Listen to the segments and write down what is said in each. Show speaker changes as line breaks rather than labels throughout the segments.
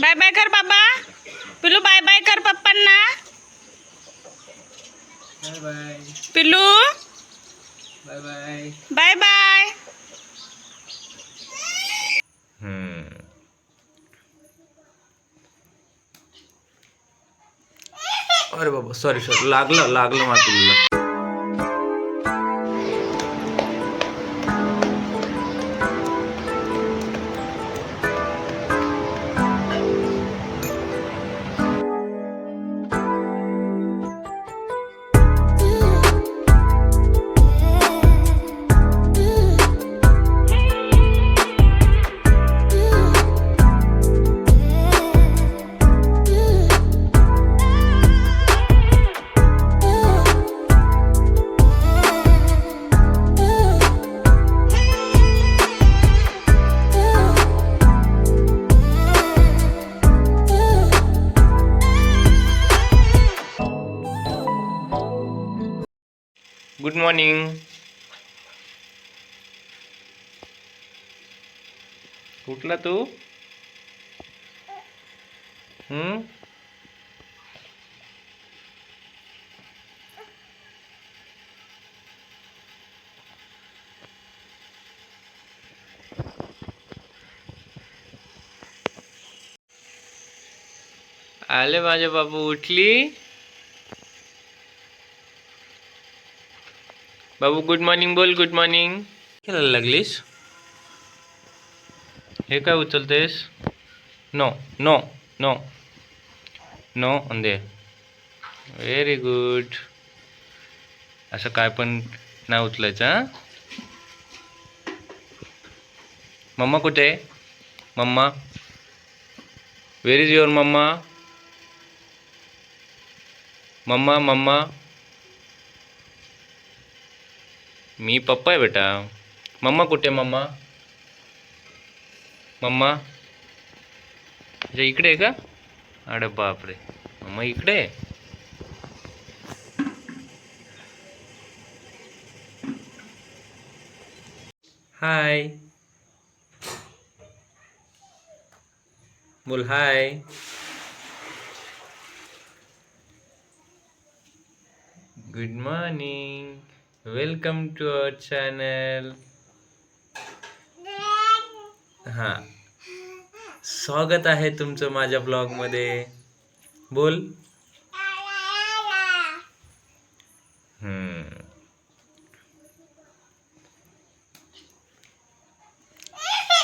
Bye bye कर बाबा. पिलू बाय बाय कर पप्पांना.
बाय
पिलू.
बाय बाय
बाय बाय
अरे बाबा सॉरी सॉरी लागलं लागलं मातुला. गुड मॉर्निंग उठला तू? हम्म? आले माझे बाबू उठली? बाबू गुड मॉर्निंग बोल गुड मॉर्निंग खेळायला लागलीस? हे काय उचलतेस? नो नो नो नो अंदे व्हेरी गुड असं काय पण नाही उचलायचं हां? मम्मा कुठे? आहे mamma? Where is your mamma? Mamma mamma? Me papa आहे बेटा. मम्मा कुठे मम्मा? मम्मा? अच्छा इकडे आहे का? अरे बापरे. मम्मा इकडे आहे? हाय. बोल hi. Good morning welcome to our channel हां. स्वागत आहे तुमचं माझ्या ब्लॉगमध्ये. बोल.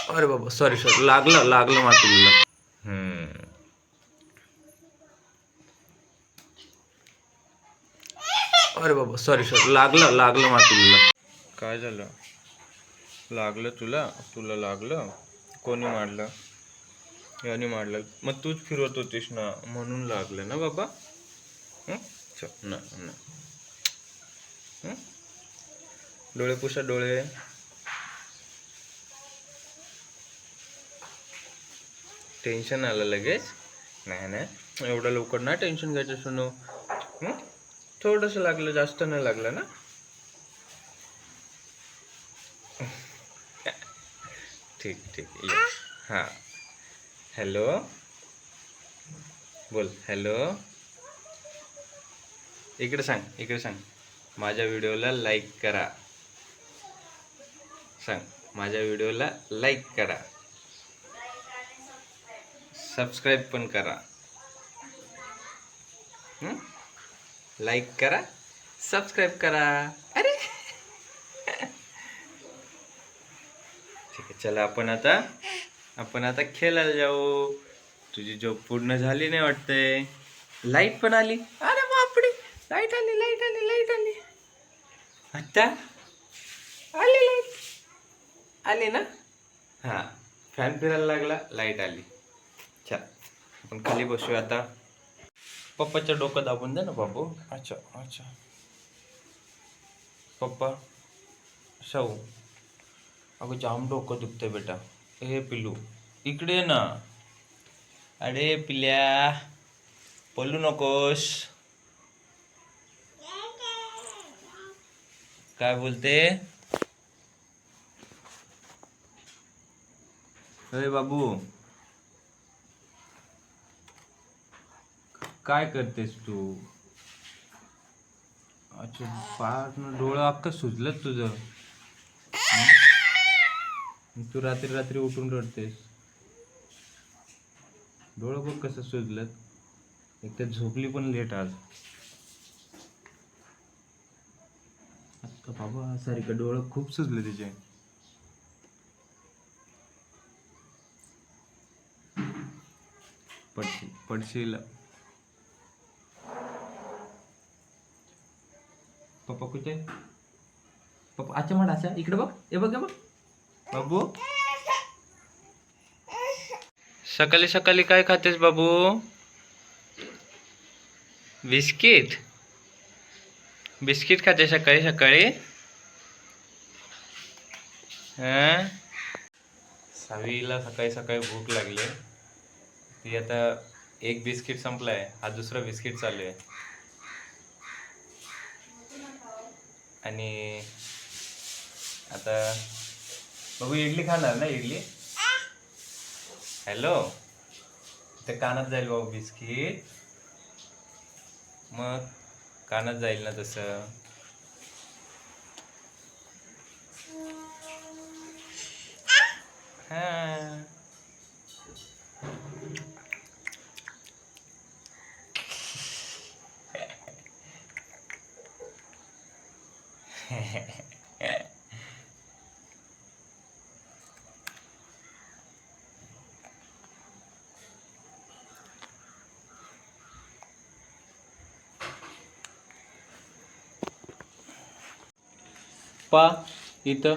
अरे बाबा सॉरी सॉरी लागलं लागलं मातीला. अरे बाबा सॉरी सॉरी लागलं लागलं मातीला काय झालं? लागलं तुला? तुला लागलं? कोणी मारलं? याने मारलं. मग तूच फिरवत होतीस ना म्हणून लागलं ना बाबा? चल ना ना. डोळे पुसा डोळे. टेन्शन आलं लगेच? नाही नाही. एवढं लवकर ना टेन्शन घ्यायचं सुनो? थोडंसं लागलं जास्त नाही लागलं ना? ठीक ठीक. ये. हां. हॅलो? बोल हॅलो? इकडे सांग इकडे सांग. माझ्या व्हिडिओला लाईक करा. सांग माझ्या व्हिडिओला लाईक करा. सबस्क्राईब पण करा. लाईक करा सबस्क्राईब करा. अरे! ठीक आहे चला आपण आता आपण आता खेळायला जाऊ. तुझी झोप पूर्ण झाली नाही वाटते लाइट पण आली. अरे बापडे लाइट आली लाइट आली लाइट आली. आता आली लाइट आली ना? हां फॅन फिरायला लागला लाइट आली. चल आपण खाली बसूया आता. पप्पाचं डोकं दाबून दे ना बाबू. अच्छा अच्छा. पप्पा शाहू. अगं जाम डोकं दुखतंय बेटा. हे पिलू इकडे ना. अरे पिल्या. पलू नकोस. काय बोलते? अरे बाबू. काय करतेस तू? अच्छा पार डोळं अख्खं सुजलं तुझं. तू रात्री रात्री उठून रडतेस. डोळं बघ कसं सुजलं एक तर झोपली पण लेट आज. आता बाबा सारिका डोळं खूप सुजलं तिचे. पडशील पडशील. पप्पा कुठे? पप्पा अच्छा म्हणा अच्छा इकडे बघ. हे बघ बघ. बाबू. सकाळी सकाळी काय खातेस बाबू? बिस्किट. बिस्किट खाते सकाळी सकाळी? हं? सावीला सकाळी सकाळी भूक लागली. ती आता एक बिस्किट संपलाय. हा दुसरा बिस्किट चालू आहे. आणि आता बघू इडली खाणार ना इडली? हॅलो? ते कानात जाईल बाबू बिस्किट. मग कानात जाईल ना तसं. हा. पा इथं.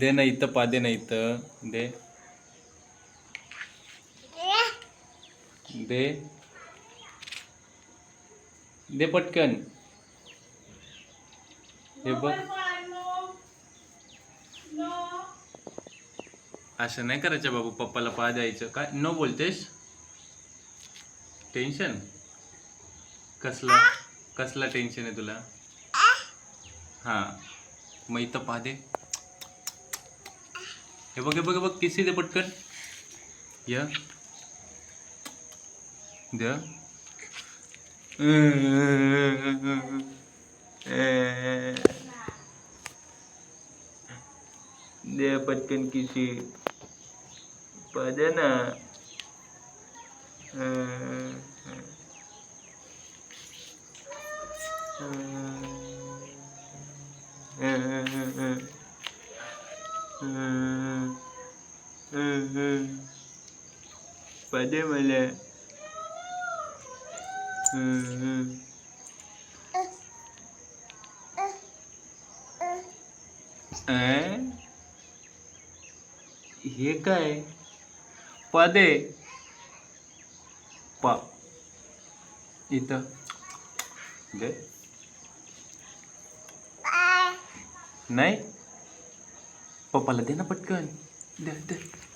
दे ना इथं पा दे ना इथं. दे. दे. दे पटकन. हे बघ. असं नाही करायचं बाबू पप्पाला पा द्यायचं. काय? न बोलतेस? टेन्शन कसला? कसला टेन्शन आहे तुला? हा. मग इथं पहा दे. हे बघ हे बघ बघ. किसी दे पटकन. य. द्या दे पटकन किसी। पहा दे ना पदे मला हे काय? पदे. प. इथं. दे. नाही. पप्पाला दे ना पटकन. दे दे दे.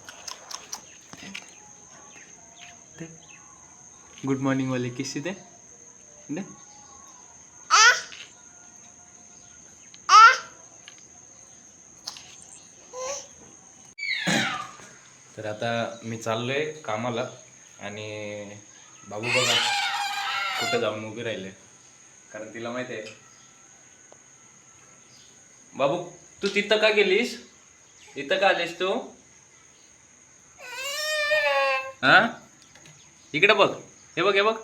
गुड मॉर्निंग वाले किसी दे दे तर आता मी चाललोय कामाला आणि बाबू बघा कुठं जाऊन उभी राहिले. कारण तिला माहिती आहे. बाबू तू तिथं का गेलीस? इथं का आलीस तू? हा? इकडे बघ. हे बघ हे बघ.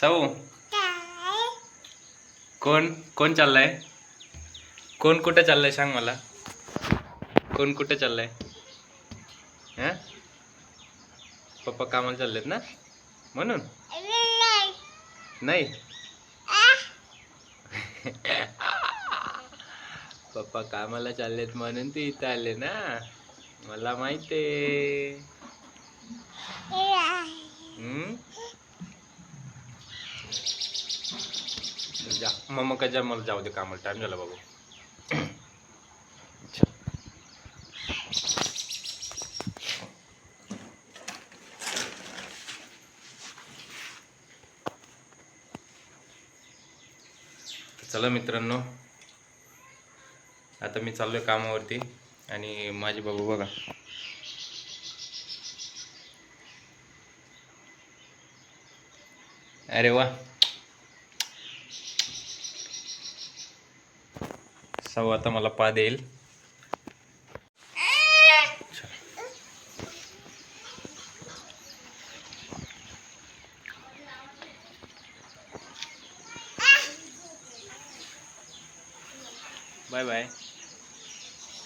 साऊ. कोण कोण चाललाय? कोण कुठं चाललंय सांग मला. कोण कुठं चाललंय? हा? पप्पा कामाला चाललेत ना? म्हणून? नाही. पप्पा कामाला चाललेत म्हणून ते इथं आले ना. मला हम्म? जा. मम्मा का जा मला जाऊ दे कामाला. टाइम झाला बाबू. चला चला मित्रांनो. आता मी चाललोय कामावरती आणि माझे बाबू बघा. अरे वा. सव आता मला पा देईल बाय बाय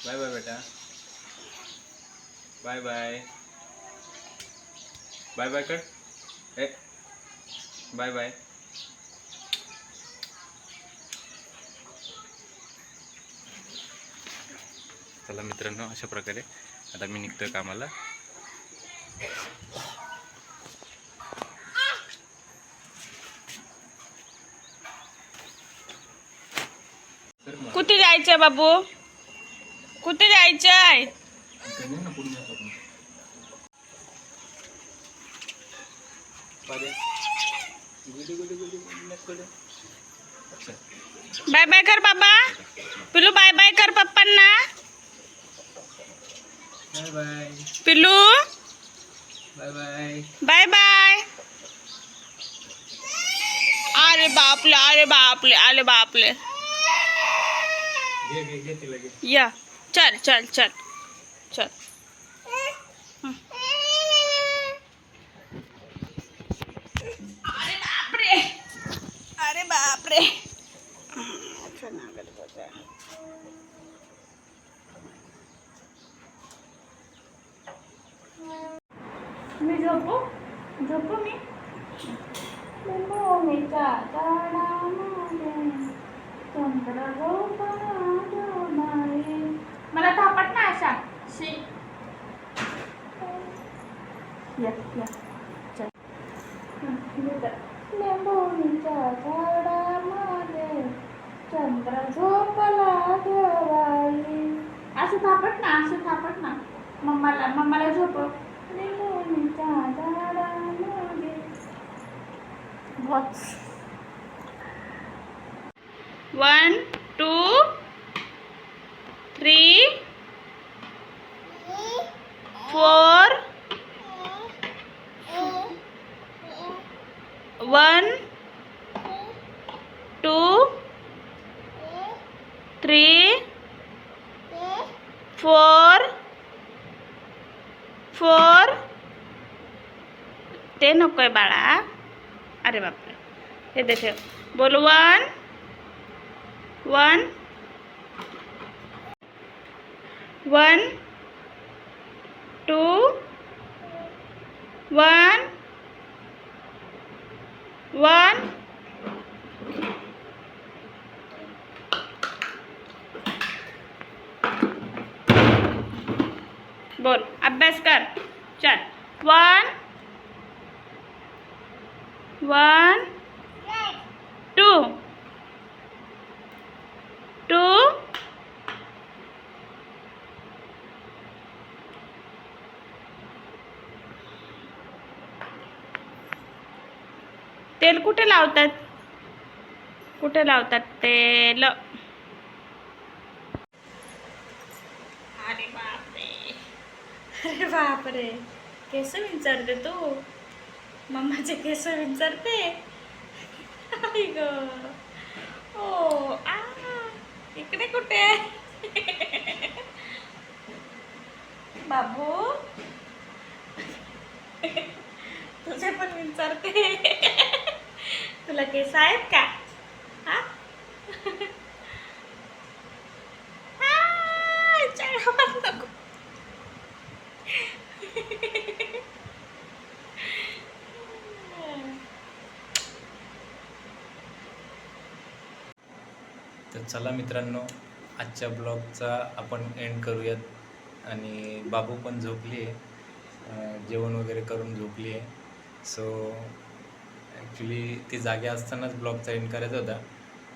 बाय बाय बेटा. बाय बाय बाय बाय कर. Bye bye. चला मित्रांनो अशा प्रकारे आता मी निघतोय कामाला.
कुठे जायचंय बाबू? कुठे जायचंय? बाय बाय कर बाबा. पिलू बाय बाय कर पप्पांना.
बाय बाय बाय
अरे बापले अरे बापले अरे बापले.
घे घे घे तिला घे.
या. चल चल चल. अरे बापरे मी झोपू झोपू मी मोहिता चंद्र मला थापट ना अशा शी या या चल लिंबोणीच्या झाडामध्ये चंद्र झोपला देवाई. असं थापट ना असं थापट ना. मम्माला मम्माला झोपव लिंबोणीच्या झाडामध्ये बहुत one two three four one two three four four ते नको आहे बाळा अरे बापरे हे दे ठेव बोल one one one two one बोल अभ्यास कर. चल. वन वन टू टू तेल कुठे लावतात? कुठे लावतात तेल? अरे बापरे. अरे बापरे. केस विंचरते तू? मम्माचे केस विंचरते? ग. ओ आ इकडे कुठे? बाबू. तुझे पण विचारते. तुला केस आहेत का? हा?
तर चला मित्रांनो आजच्या ब्लॉगचा आपण एंड करूयात. आणि बाबू पण झोपली आहे जेवण वगैरे करून झोपली आहे सो ॲक्च्युली ती जागे असतानाच ब्लॉगचा एंड करायचा होता.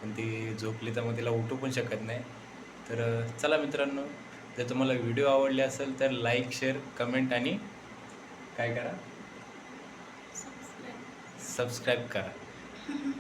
पण ती झोपली तर मग तिला उठू पण शकत नाही. तर चला मित्रांनो जर तुम्हाला व्हिडिओ आवडले असेल तर लाईक शेअर कमेंट आणि काय करा? सबस्क्राईब करा.